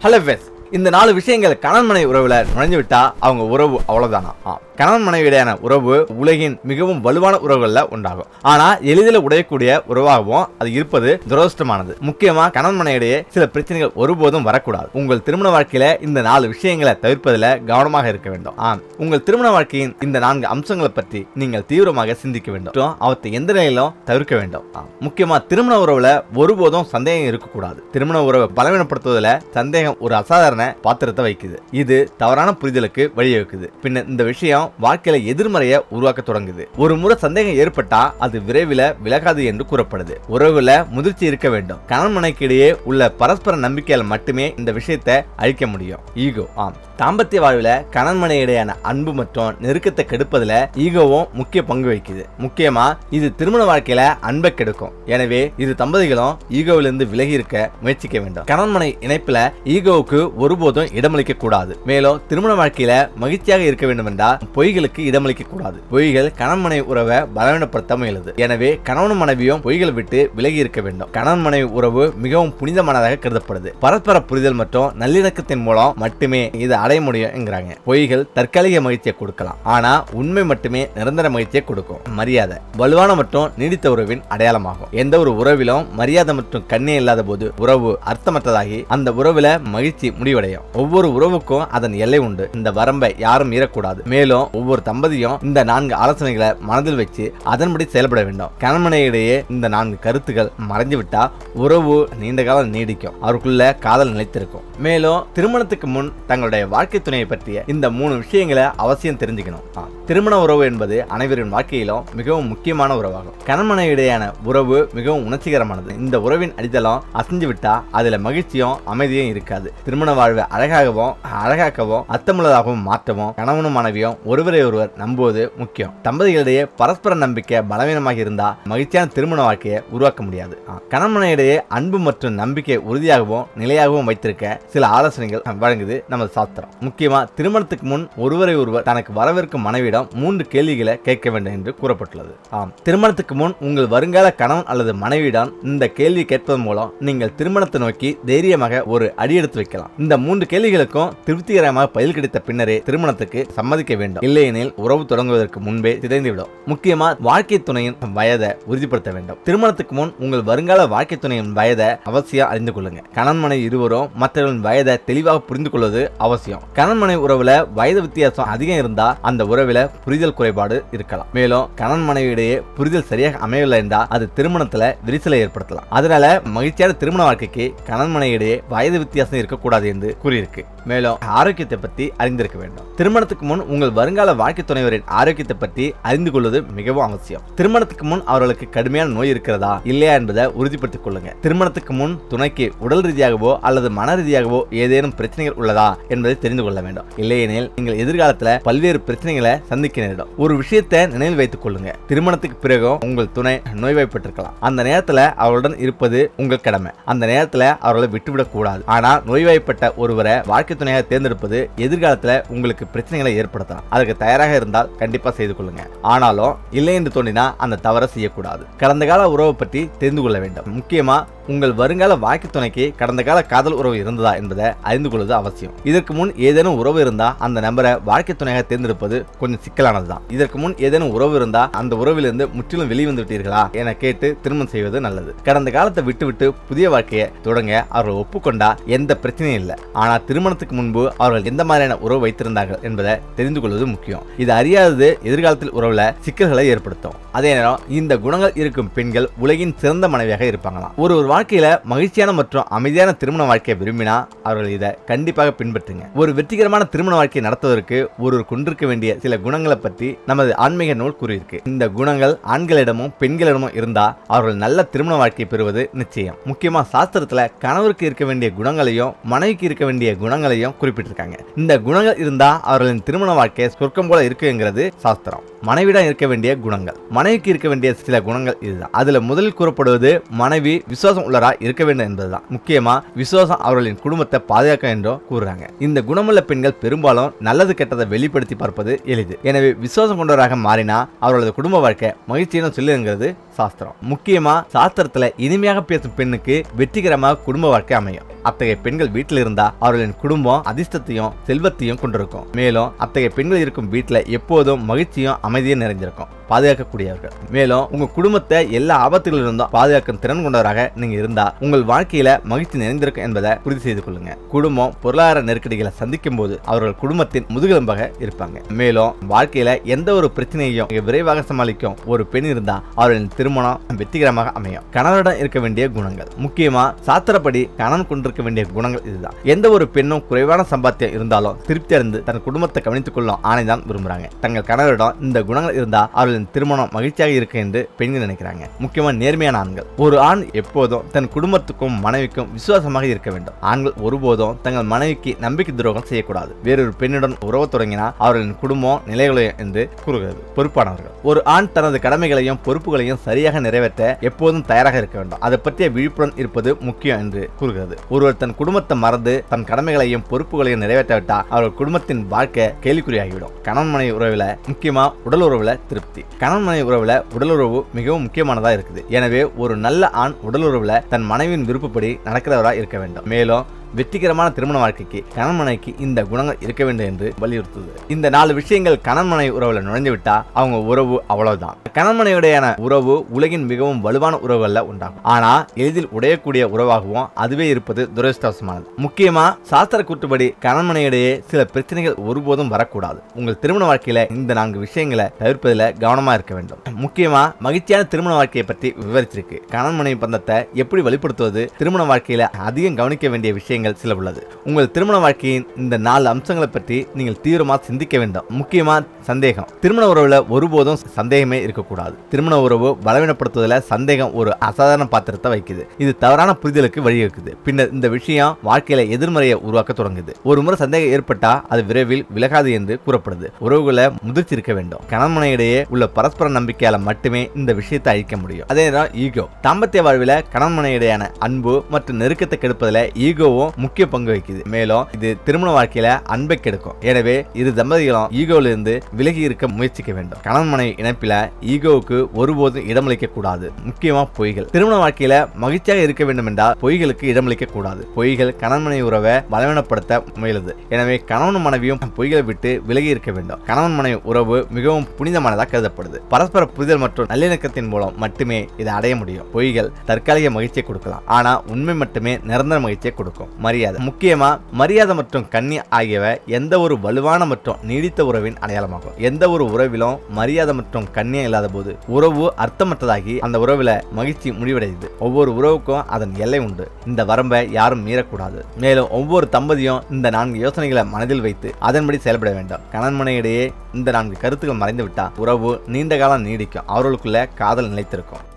Hello face இந்த நாலு விஷயங்கள் கணவன் மனை உறவில் நுழைஞ்சு விட்டா அவங்க உறவு அவ்வளோதானா ஆ, கணவன் மனைவியிடையான உறவு உலகின் மிகவும் வலுவான உறவுகள்ல உண்டாகும் ஆனா எளிதில் உடையக்கூடிய உறவாகவும் அது இருப்பது துரதிருஷ்டமானது. முக்கியமா கணவன் மனைவிடையே சில பிரச்சனைகள் ஒருபோதும் வரக்கூடாது. உங்கள் திருமண வாழ்க்கையில இந்த நாலு விஷயங்களை தவிர்ப்பதில் கவனமாக இருக்க வேண்டும். ஆம் உங்கள் திருமண வாழ்க்கையின் இந்த நான்கு அம்சங்களை பற்றி நீங்கள் தீவிரமாக சிந்திக்க வேண்டும். அவற்றை எந்த நிலையிலும் தவிர்க்க வேண்டும். ஆம். முக்கியமா திருமண உறவுல ஒருபோதும் சந்தேகம் இருக்கக்கூடாது. திருமண உறவை பலவீனப்படுத்துவதில் சந்தேகம் ஒரு அசாதாரண பாத்திரத்தை வைக்குது இது தவறான புரிதலுக்கு வழிவகுக்குது. பின்னர் இந்த விஷயம் வாழ்க்கையில எதிர்மறையை உருவாக்க தொடங்குது. ஒரு முறை சந்தேகம் ஏற்பட்டா அது விரைவில் விலகாது என்று கூறப்படுது. உறவுல முதிர்ச்சி இருக்க வேண்டும். கணவன் மனைக்கு இடையே உள்ள பரஸ்பர நம்பிக்கையால் மட்டுமே இந்த விஷயத்தை அழிக்க முடியும். ஈகோ ஆம். தாம்பத்திய வாழ்வில் கணவன் மனை இடையான அன்பு மற்றும் நெருக்கத்தை கெடுப்பதில் ஈகோவும் முக்கிய பங்கு வகிக்குது. முக்கியமா இது திருமண வாழ்க்கையில அன்பை கெடுக்கும். எனவே இரு தம்பதிகளும் ஈகோவிலிருந்து விலகி இருக்க முயற்சிக்க வேண்டும். கணவன்மனை இணைப்பில் இணைப்புல ஈகோவுக்கு ஒருபோதும் இடமளிக்க கூடாது. மேலும் திருமண வாழ்க்கையில மகிழ்ச்சியாக இருக்க வேண்டும் என்றால் பொய்களுக்கு இடமளிக்க கூடாது. பொய்கள் கணவன் உறவை பலவீனப்படுத்த முயலுது எனவே கணவன் மனைவியும் பொய்களை விட்டு விலகி இருக்க வேண்டும். கணவன் மனைவி உறவு மிகவும் புனிதமானதாக கருதப்படுது. பரஸ்பர புரிதல் மற்றும் நல்லிணக்கத்தின் மூலம் மட்டுமே இது அடைய முடியும் பொய்கள் தற்காலிக மகிழ்ச்சியை கொடுக்கலாம். ஆனா உண்மை மட்டுமே நிரந்தர மகிழ்ச்சியை கொடுக்கும். மரியாதை. வலுவான மற்றும் நீடித்த உறவின் அடையாளமாகும். எந்த ஒரு உறவிலும் மரியாதை மற்றும் கண்ணே இல்லாத போது உறவு அர்த்தமற்றதாகி அந்த உறவுல மகிழ்ச்சி முடிவடையும். ஒவ்வொரு உறவுக்கும் அதன் எல்லை உண்டு. இந்த வரம்பை யாரும் மீறக்கூடாது. மேலும் ஒவ்வொரு தம்பதியும் இந்த நான்கு ஆலோசனைகளை மனதில் வச்சு அதன்படி செயல்பட வேண்டும். கணவனையிடையே இந்த நான்கு கருத்துக்கள் மறைஞ்சு விட்டா உறவு நீண்ட காலம் நீடிக்கும். அவருக்குள்ள காதல் நிலைத்திருக்கும். மேலும் திருமணத்துக்கு முன் தங்களுடைய வாழ்க்கை துணையை பற்றிய இந்த மூணு விஷயங்களை அவசியம் தெரிஞ்சுக்கணும். திருமண உறவு என்பது அனைவரின் வாழ்க்கையிலும் மிகவும் முக்கியமான உறவாகும். கணவனை இடையான உறவு மிகவும் உணர்ச்சிகரமானது. இந்த உறவின் அடித்தளம் அசைஞ்சு விட்டா அதுல மகிழ்ச்சியும் அமைதியும் இருக்காது. திருமண வாழ்வை அழகாகவும் அழகாக்கவும் அர்த்தமுள்ளதாகவும் மாற்றவும் கணவனும் மனைவியும் ஒருவரை ஒருவர் நம்புவது முக்கியம். தம்பதிகளிடையே பரஸ்பர நம்பிக்கை பலவீனமாக இருந்தா மகிழ்ச்சியான திருமண வாழ்க்கையை உருவாக்க முடியாது. ஆ, கணவனையிடையே அன்பு மற்றும் நம்பிக்கை உறுதியாகவும் நிலையாகவும் வைத்திருக்க சில ஆலோசனைகள் வழங்குது நமது சாஸ்திரம். முக்கியமா திருமணத்துக்கு முன் ஒருவரை ஒருவர் தனக்கு வரவிருக்கும் மனைவியிடம் மூன்று கேள்விகளை கேட்க வேண்டும் என்று கூறப்பட்டுள்ளது. ஆம் திருமணத்துக்கு முன் உங்கள் வருங்கால கணவன் அல்லது மனைவியிடம் இந்த கேள்வி கேட்பதன் மூலம் நீங்கள் திருமணத்தை நோக்கி தைரியமாக ஒரு அடி எடுத்து வைக்கலாம். இந்த மூன்று கேள்விகளுக்கும் திருப்திகரமாக பதில் கிடைத்த பின்னரே திருமணத்துக்கு சம்மதிக்க வேண்டும். இல்லையெனில் உறவு தொடங்குவதற்கு முன்பே சிதைந்துவிடும். முக்கியமா வாழ்க்கை துணையின் வயதை உறுதிப்படுத்த வேண்டும். திருமணத்துக்கு முன் உங்கள் வருங்கால வாழ்க்கை துணையின் வயதை அவசியம் அறிந்து கொள்ளுங்க. கணவன் மனைவி இருவரும் மற்றவர்களின் வயதை தெளிவாக புரிந்து கொள்வது அவசியம். கணவன் மனைவி உறவுல வயது வித்தியாசம் அதிகம் இருந்தா அந்த உறவுல புரிதல் குறைபாடு இருக்கலாம். மேலும் கணவன் மனைவி இடையே புரிதல் சரியாக அமையவில்லை என்றால் அது திருமணத்துல விரிசலை ஏற்படுத்தலாம். அதனால மகிழ்ச்சியான திருமண வாழ்க்கைக்கு கணவன் மனைவி இடையே வயது வித்தியாசம் இருக்கக்கூடாது என்று கூறியிருக்கு. மேலும் ஆரோக்கியத்தை பற்றி அறிந்திருக்க வேண்டும். திருமணத்துக்கு முன் உங்கள் வருங்கால வாழ்க்கை துணைவரின் ஆரோக்கியத்தை பற்றி அறிந்து கொள்வது மிகவும் அவசியம். திருமணத்துக்கு முன் அவர்களுக்கு கடுமையான நோய் இருக்கிறதா இல்லையா என்பதை உறுதிப்படுத்திக் கொள்ளுங்க. திருமணத்துக்கு முன் துணைக்கு உடல் ரீதியாகவோ அல்லது மன ரீதியாகவோ ஏதேனும் பிரச்சனைகள் உள்ளதா என்பதை தெரிந்து கொள்ள வேண்டும். இல்லையெனில் நீங்கள் எதிர்காலத்துல பல்வேறு பிரச்சனைகளை சந்திக்க நேரிடும். ஒரு விஷயத்தை நினைவில் வைத்துக் கொள்ளுங்க. திருமணத்துக்கு பிறகும் உங்கள் துணை நோய்வாய்ப்பட்டிருக்கலாம். அந்த நேரத்துல அவருடன் இருப்பது உங்கள் கடமை. அந்த நேரத்துல அவர்களை விட்டுவிடக் கூடாது. ஆனா நோய்வாய்ப்பட்ட ஒருவரை வாழ்க்கை துணையாக தேர்ந்தெடுப்பது எதிர்காலத்தில் உங்களுக்கு பிரச்சனைகளை ஏற்படுத்தலாம். அதுக்கு தயாராக இருந்தால் கண்டிப்பா செய்து கொள்ளுங்க. ஆனாலும் இல்லை என்று தோன்றினா அந்த தவறை செய்யக்கூடாது. கடந்த கால உறவை பற்றி தெரிந்து கொள்ள வேண்டும். முக்கியமா உங்கள் வருங்கால வாழ்க்கை துணைக்கு கடந்த கால காதல் உறவு இருந்ததா என்பதை அறிந்து கொள்வது அவசியம். இதற்கு முன் ஏதேனும் உறவு இருந்தா அந்த நபரை வாழ்க்கை துணையாக தேர்ந்தெடுப்பது கொஞ்சம் சிக்கலானதுதான். இதற்கு முன் ஏதேனும் உறவு இருந்தா அந்த உறவிலிருந்து முற்றிலும் வெளிவந்து விட்டீர்களா என கேட்டு திருமணம் செய்வது நல்லது. கடந்த காலத்தை விட்டுவிட்டு புதிய வாழ்க்கையை தொடங்க அவர்கள் ஒப்புக்கொண்டா எந்த பிரச்சனையும் இல்லை. ஆனா திருமணத்துக்கு முன்பு அவர்கள் எந்த மாதிரியான உறவு வைத்திருந்தார்கள் என்பதை தெரிந்து கொள்வது முக்கியம். இது அறியாதது எதிர்காலத்தில் உறவுல சிக்கல்களை ஏற்படுத்தும். அதே நேரம் இந்த குணங்கள் இருக்கும் பெண்கள் உலகின் சிறந்த மனைவியாக இருப்பாங்களாம். ஒரு ஒரு வாழ்க்கையில மகிழ்ச்சியான மற்றும் அமைதியான திருமண வாழ்க்கையை விரும்பினா அவர்கள் இதை கண்டிப்பாக பின்பற்றுங்க. ஒரு வெற்றிகரமான திருமண வாழ்க்கையை நடத்துவதற்கு ஒருவர் கொண்டிருக்க வேண்டிய சில குணங்களை பற்றி நமது ஆன்மீக நூல் கூறியிருக்கு. இந்த குணங்கள் ஆண்களிடமும் பெண்களிடமும் இருந்தா அவர்கள் நல்ல திருமண வாழ்க்கையை பெறுவது நிச்சயம். முக்கியமா சாஸ்திரத்துல கணவருக்கு இருக்க வேண்டிய குணங்களையும் மனைவிக்கு இருக்க வேண்டிய குணங்கள் குணங்களையும் குறிப்பிட்டிருக்காங்க. இந்த குணங்கள் இருந்தா அவர்களின் திருமண வாழ்க்கை சொர்க்கம் போல இருக்குங்கிறது சாஸ்திரம். மனைவிடம் இருக்க வேண்டிய குணங்கள். மனைவிக்கு இருக்க வேண்டிய சில குணங்கள் இதுதான். அதுல முதலில் கூறப்படுவது மனைவி விசுவாசம் உள்ளரா இருக்க வேண்டும் என்பதுதான். முக்கியமா விசுவாசம் அவர்களின் குடும்பத்தை பாதுகாக்க என்றும் கூறுறாங்க. இந்த குணமுள்ள பெண்கள் பெரும்பாலும் நல்லது கெட்டதை வெளிப்படுத்தி பார்ப்பது எளிது. எனவே விசுவாசம் கொண்டவராக மாறினா அவர்களது குடும்ப வாழ்க்கை மகிழ்ச்சியான சொல்லுங்கிறது சாஸ்திரம். முக்கியமா சாஸ்திரத்துல இனிமையாக பேசும் பெண்ணுக்கு வெற்றிகரமாக குடும்ப வாழ்க்கை அமையும். அத்தகைய பெண்கள் வீட்டில் இருந்தா அவர்களின் குடும்பம் அதிர்ஷ்டத்தையும் செல்வத்தையும் கொண்டிருக்கும். மேலும் அத்தகைய பெண்கள் இருக்கும் வீட்டில் எப்போதும் மகிழ்ச்சியும் அமைதியும் நிறைஞ்சிருக்கும் பாதுகாக்கக்கூடியவர்கள். மேலும் உங்க குடும்பத்தை எல்லா ஆபத்துகளில் இருந்தும் பாதுகாக்கும் திறன் கொண்டவராக நீங்க இருந்தா உங்கள் வாழ்க்கையில மகிழ்ச்சி நிறைந்திருக்கும் என்பதை உறுதி செய்து கொள்ளுங்க. குடும்பம் பொருளாதார நெருக்கடிகளை சந்திக்கும் போது அவர்கள் குடும்பத்தின் முதுகெலும்பாக இருப்பாங்க. மேலும் வாழ்க்கையில எந்த ஒரு பிரச்சனையையும் விரைவாக சமாளிக்கும் ஒரு பெண் இருந்தா அவர்களின் திருமணம் வெற்றிகரமாக அமையும். கணவரிடம் இருக்க வேண்டிய குணங்கள். முக்கியமா சாத்திரப்படி கணவன் கொண்டிருக்க வேண்டிய குணங்கள் இதுதான். எந்த ஒரு பெண்ணும் குறைவான சம்பாத்தியம் இருந்தாலும் திருப்தி அடைந்து தன் குடும்பத்தை கவனித்துக் கொள்ளும் ஆணை தான் விரும்புறாங்க. தங்கள் கணவரிடம் இந்த குணங்கள் இருந்தால் அவர்களின் திருமணம் மகிழ்ச்சியாக இருக்கு என்று பெண்கள் நினைக்கிறாங்க. முக்கியமாக நேர்மையான ஆண்கள். ஒரு ஆண் எப்போதும் தன் குடும்பத்துக்கும் மனைவிக்கும் விசுவாசமாக இருக்க வேண்டும். ஆண்கள் ஒருபோதும் தங்கள் மனைவிக்கு நம்பிக்கை துரோகம் செய்யக்கூடாது. வேறொரு பெண்ணுடன் உறவு தொடங்கினால் அவர்களின் குடும்பம் நிலைகளையும் என்று கூறுகிறது. பொறுப்பானவர்கள். ஒரு ஆண் தனது கடமைகளையும் பொறுப்புகளையும் சரியாக நிறைவேற்ற எப்போதும் தயாராக இருக்க வேண்டும். அதை பற்றிய விழிப்புடன் இருப்பது முக்கியம் என்று கூறுகிறது. ஒருவர் தன் குடும்பத்தை மறந்து தன் கடமைகளையும் பொறுப்புகளையும் நிறைவேற்றாவிட்டால் அவர்கள் குடும்பத்தின் வாழ்க்கை கேள்விக்குறியாகிவிடும் கணவன் மனைவி உறவுல முக்கியமா உடல் உறவுல திருப்தி. கணவன் மனைவி உறவுல உடல் உறவு மிகவும் முக்கியமானதா இருக்குது. எனவே ஒரு நல்ல ஆண் உடல் உறவுல தன் மனைவியின் விருப்பப்படி நடக்கிறவரா இருக்க வேண்டும். மேலும் வெற்றிகரமான திருமண வாழ்க்கைக்கு கணவன் இந்த குணங்கள் இருக்க வேண்டும் என்று வலியுறுத்துது. இந்த நாலு விஷயங்கள் கணன்மனை உறவுல நுழைஞ்சு விட்டா அவங்க உறவு அவ்வளவுதான். கணன்மனையுடையான உறவு உலகின் மிகவும் வலுவான உறவுகள்ல உண்டாகும். ஆனா எளிதில் உடையக்கூடிய உறவாகவும் அதுவே இருப்பது துரதிருஷ்டவசமானது. முக்கியமா சாஸ்திர கூற்றுப்படி கணவன் சில பிரச்சனைகள் ஒருபோதும் வரக்கூடாது. உங்கள் திருமண வாழ்க்கையில இந்த நான்கு விஷயங்களை தவிர்ப்பதில் கவனமா இருக்க வேண்டும். முக்கியமா மகிழ்ச்சியான திருமண வாழ்க்கையை பற்றி விவரிச்சிருக்கு. கணன்மனை பந்தத்தை எப்படி வெளிப்படுத்துவது திருமண வாழ்க்கையில அதிகம் கவனிக்க வேண்டிய விஷயம் விஷயங்கள் சில உள்ளது உங்கள் திருமண வாழ்க்கையின் இந்த நாலு அம்சங்களை பற்றி நீங்கள் தீவிரமாக சிந்திக்க வேண்டும். முக்கியமாக சந்தேகம். திருமண உறவுல ஒருபோதும் சந்தேகமே இருக்கக்கூடாது. திருமண உறவு பலவீனப்படுத்துவதில் சந்தேகம் ஒரு அசாதாரண பாத்திரத்தை வைக்குது இது தவறான புரிதலுக்கு வழிவகுக்குது. பின்னர் இந்த விஷயம் வாழ்க்கையில எதிர்மறையை உருவாக்க தொடங்குது. ஒரு முறை சந்தேகம் ஏற்பட்டா அது விரைவில் விலகாது என்று கூறப்படுது. உறவுகளை முதிர்ச்சி இருக்க வேண்டும். கணவனையிடையே உள்ள பரஸ்பர நம்பிக்கையால மட்டுமே இந்த விஷயத்தை அழிக்க முடியும். அதே நேரம் ஈகோ. தாம்பத்திய வாழ்வில் கணவன் அன்பு மற்றும் நெருக்கத்தை கெடுப்பதில் ஈகோவும் முக்கிய பங்கு வகிக்குது. மேலும் இது திருமண வாழ்க்கையில அன்பை கெடுக்கும். எனவே இரு தம்பதிகளும் ஈகோல இருந்து விலகி இருக்க முயற்சிக்க வேண்டும். கணவன் மனைவி இணைப்பில ஈகோவுக்கு ஒருபோதும் இடமளிக்க கூடாது. முக்கியமா பொய்கள். திருமண வாழ்க்கையில மகிழ்ச்சியாக இருக்க வேண்டும் என்றால் பொய்களுக்கு இடமளிக்க கூடாது. பொய்கள் கணவன் மனைவி உறவை பலவீனப்படுத்த முயலுது. எனவே கணவன் மனைவியும் பொய்களை விட்டு விலகி இருக்க வேண்டும். கணவன் மனைவி உறவு மிகவும் புனிதமானதாக கருதப்படுது. பரஸ்பர புரிதல் மற்றும் நல்லிணக்கத்தின் மூலம் மட்டுமே இதை அடைய முடியும். பொய்கள் தற்காலிக மகிழ்ச்சியை கொடுக்கலாம். ஆனா உண்மை மட்டுமே நிரந்தர மகிழ்ச்சியை கொடுக்கும். மரியாதை. முக்கியமா மரியாதை மற்றும் கண்ணி ஆகியவை எந்த ஒரு வலுவான மற்றும் நீடித்த உறவின் அடையாளமாகும். எந்த ஒரு உறவிலும் மரியாதை மற்றும் கண்ணியம் இல்லாத போது உறவு அர்த்தமற்றதாகி அந்த உறவுல மகிழ்ச்சி முடிவடையுது. ஒவ்வொரு உறவுக்கும் அதன் எல்லை உண்டு. இந்த வரம்பை யாரும் மீறக்கூடாது. மேலும் ஒவ்வொரு தம்பதியும் இந்த நான்கு யோசனைகளை மனதில் வைத்து அதன்படி செயல்பட வேண்டும். கணவன் இந்த நான்கு கருத்துக்கள் மறைந்துவிட்டால் உறவு நீண்ட காலம் நீடிக்கும். அவர்களுக்குள்ள காதல் நிலைத்திருக்கும்.